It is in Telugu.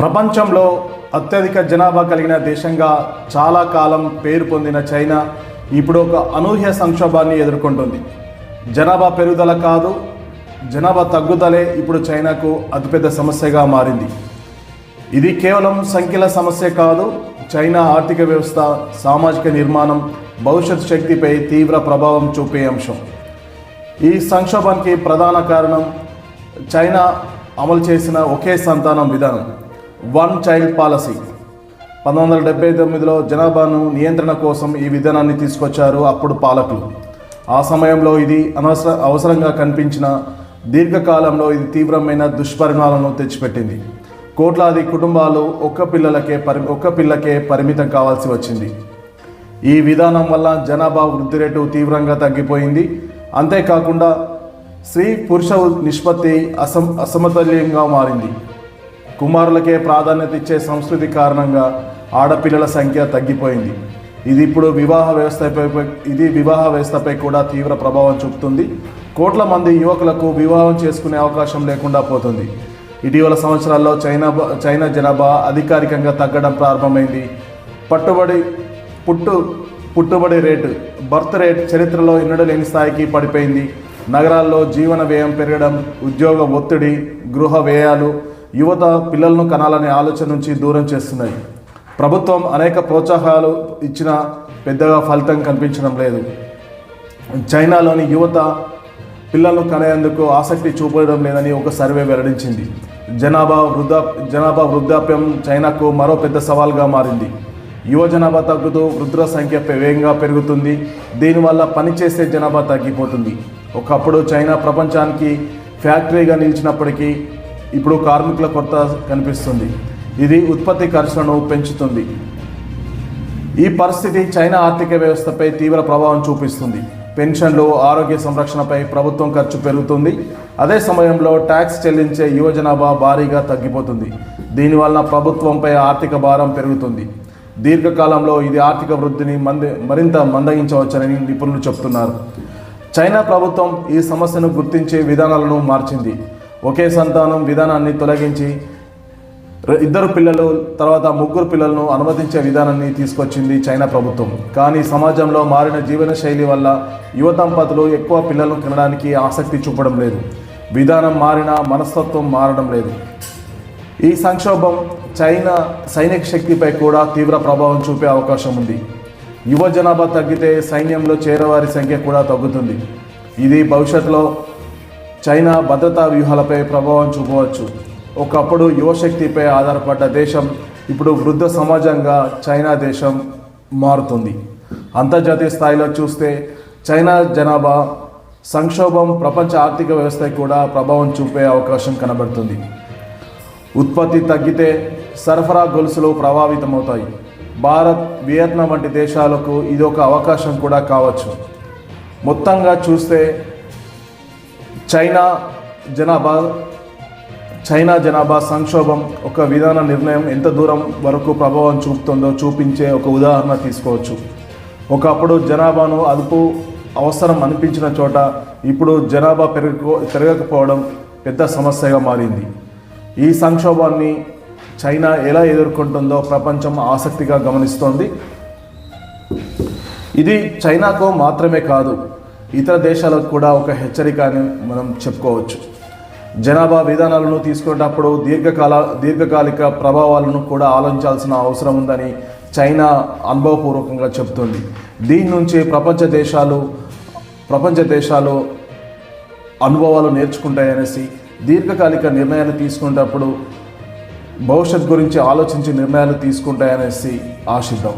ప్రపంచంలో అత్యధిక జనాభా కలిగిన దేశంగా చాలా కాలం పేరు పొందిన చైనా ఇప్పుడు ఒక అనూహ్య సంక్షోభాన్ని ఎదుర్కొంటుంది. జనాభా పెరుగుదల కాదు జనాభా తగ్గుదలే ఇప్పుడు చైనాకు అతిపెద్ద సమస్యగా మారింది. ఇది కేవలం సంఖ్యల సమస్య కాదు చైనా ఆర్థిక వ్యవస్థ సామాజిక నిర్మాణం భవిష్యత్ శక్తిపై తీవ్ర ప్రభావం చూపే అంశం. ఈ సంక్షోభానికి ప్రధాన కారణం చైనా అమలు చేసిన ఒకే సంతానం విధానం. వన్ చైల్డ్ పాలసీ పంతొమ్మిది వందల డెబ్బై తొమ్మిదిలో జనాభాను నియంత్రణ కోసం ఈ విధానాన్ని తీసుకొచ్చారు అప్పుడు పాలకులు. ఆ సమయంలో ఇది అనవసర అవసరంగా కనిపించిన దీర్ఘకాలంలో ఇది తీవ్రమైన దుష్పరిణామాలను తెచ్చిపెట్టింది. కోట్లాది కుటుంబాలు ఒక్క పిల్లలకే పరి ఒక్క పిల్లకే పరిమితం కావాల్సి వచ్చింది. ఈ విధానం వల్ల జనాభా వృద్ధి రేటు తీవ్రంగా తగ్గిపోయింది. అంతేకాకుండా స్త్రీ పురుష నిష్పత్తి అసం అసమతుల్యంగా మారింది. కుమారులకే ప్రాధాన్యత ఇచ్చే సంస్కృతి కారణంగా ఆడపిల్లల సంఖ్య తగ్గిపోయింది. ఇది ఇప్పుడు వివాహ వ్యవస్థపై ఇది వివాహ వ్యవస్థపై కూడా తీవ్ర ప్రభావం చూపుతుంది. కోట్ల మంది యువకులకు వివాహం చేసుకునే అవకాశం లేకుండా పోతుంది. ఇటీవల సంవత్సరాల్లో చైనా చైనా జనాభా అధికారికంగా తగ్గడం ప్రారంభమైంది. పట్టుబడి పుట్టు పుట్టుబడి రేటు బర్త్ రేట్ చరిత్రలో ఎన్నడూ లేని స్థాయికి పడిపోయింది. నగరాల్లో జీవన వ్యయం పెరగడం ఉద్యోగ ఒత్తిడి గృహ వ్యయాలు యువత పిల్లలను కనాలనే ఆలోచన నుంచి దూరం చేస్తున్నాయి. ప్రభుత్వం అనేక ప్రోత్సాహాలు ఇచ్చిన పెద్దగా ఫలితం కనిపించడం లేదు. చైనాలోని యువత పిల్లలను కనేందుకు ఆసక్తి చూపడం లేదని ఒక సర్వే వెల్లడించింది. జనాభా వృద్ధా జనాభా వృద్ధాప్యం చైనాకు మరో పెద్ద సవాల్గా మారింది. యువ జనాభా తగ్గుతూ వృద్ధుల సంఖ్య వేగంగా పెరుగుతుంది. దీనివల్ల పనిచేసే జనాభా తగ్గిపోతుంది. ఒకప్పుడు చైనా ప్రపంచానికి ఫ్యాక్టరీగా నిలిచినప్పటికీ ఇప్పుడు కార్మికుల కొరత కనిపిస్తుంది. ఇది ఉత్పత్తి ఖర్చులను పెంచుతుంది. ఈ పరిస్థితి చైనా ఆర్థిక వ్యవస్థపై తీవ్ర ప్రభావం చూపిస్తుంది. పెన్షన్లు ఆరోగ్య సంరక్షణపై ప్రభుత్వం ఖర్చు పెరుగుతుంది. అదే సమయంలో ట్యాక్స్ చెల్లించే యువ జనాభా భారీగా తగ్గిపోతుంది. దీనివలన ప్రభుత్వంపై ఆర్థిక భారం పెరుగుతుంది. దీర్ఘకాలంలో ఇది ఆర్థిక వృద్ధిని మంది మరింత మందగించవచ్చని నిపుణులు చెబుతున్నారు చైనా ప్రభుత్వం ఈ సమస్యను గుర్తించే విధానాలను మార్చింది. ఒకే సంతానం విధానాన్ని తొలగించి ఇద్దరు పిల్లలు తర్వాత ముగ్గురు పిల్లలను అనుమతించే విధానాన్ని తీసుకొచ్చింది చైనా ప్రభుత్వం. కానీ సమాజంలో మారిన జీవన శైలి వల్ల యువ దంపతులు ఎక్కువ పిల్లలను తినడానికి ఆసక్తి చూపడం లేదు. విధానం మారినా మనస్తత్వం మారడం లేదు. ఈ సంక్షోభం చైనా సైనిక శక్తిపై కూడా తీవ్ర ప్రభావం చూపే అవకాశం ఉంది. యువ జనాభా తగ్గితే సైన్యంలో చేరేవారి సంఖ్య కూడా తగ్గుతుంది. ఇది భవిష్యత్తులో చైనా భద్రతా వ్యూహాలపై ప్రభావం చూపవచ్చు. ఒకప్పుడు యువశక్తిపై ఆధారపడ్డ దేశం ఇప్పుడు వృద్ధ సమాజంగా చైనా దేశం మారుతుంది. అంతర్జాతీయ స్థాయిలో చూస్తే చైనా జనాభా సంక్షోభం ప్రపంచ ఆర్థిక వ్యవస్థ కూడా ప్రభావం చూపే అవకాశం కనబడుతుంది. ఉత్పత్తి తగ్గితే సరఫరా గొలుసులు ప్రభావితమవుతాయి. భారత్ వియత్నాం వంటి దేశాలకు ఇది ఒక అవకాశం కూడా కావచ్చు. మొత్తంగా చూస్తే చైనా జనాభా చైనా జనాభా సంక్షోభం ఒక విధాన నిర్ణయం ఎంత దూరం వరకు ప్రభావం చూపుతుందో చూపించే ఒక ఉదాహరణ తీసుకోవచ్చు. ఒకప్పుడు జనాభాను అదుపు అవసరం అనిపించిన చోట ఇప్పుడు జనాభా పెరగ పెరగకపోవడం పెద్ద సమస్యగా మారింది. ఈ సంక్షోభాన్ని చైనా ఎలా ఎదుర్కొంటుందో ప్రపంచం ఆసక్తిగా గమనిస్తోంది. ఇది చైనాకు మాత్రమే కాదు ఇతర దేశాలకు కూడా ఒక హెచ్చరిక అని మనం చెప్పుకోవచ్చు. జనాభా విధానాలను తీసుకునేటప్పుడు దీర్ఘకాల దీర్ఘకాలిక ప్రభావాలను కూడా ఆలోచించాల్సిన అవసరం ఉందని చైనా అనుభవపూర్వకంగా చెబుతుంది. దీని నుంచి ప్రపంచ దేశాలు ప్రపంచ దేశాలు అనుభవాలు నేర్చుకుంటాయనేసి దీర్ఘకాలిక నిర్ణయాలు తీసుకునేటప్పుడు భవిష్యత్ గురించి ఆలోచించి నిర్ణయాలు తీసుకుంటాయనేసి ఆశిద్దాం.